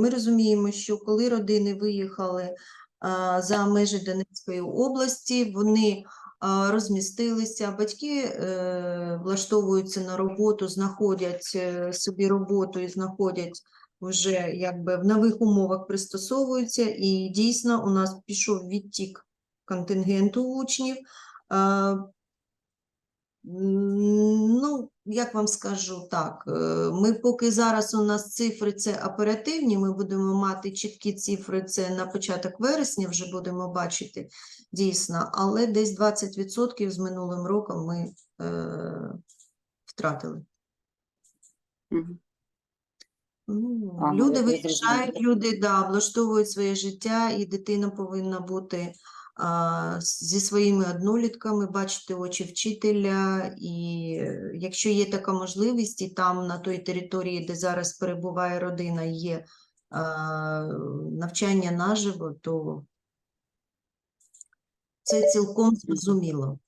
ми розуміємо, що коли родини виїхали за межі Донецької області, вони розмістилися, батьки е, влаштовуються на роботу, знаходять е, собі роботу і знаходять вже якби в нових умовах пристосовуються, і дійсно у нас пішов відтік контингенту учнів. Як вам скажу так, е, ми поки зараз у нас цифри це оперативні, ми будемо мати чіткі цифри, це на початок вересня вже будемо бачити дійсно, але десь 20% з минулим роком ми е, втратили. Мгм. Ну, люди я виїжджають, люди да, влаштовують своє життя, і дитина повинна бути зі своїми однолітками, бачити очі вчителя. І е, якщо є така можливість, і там на той території, де зараз перебуває родина, є навчання наживо, то це цілком зрозуміло.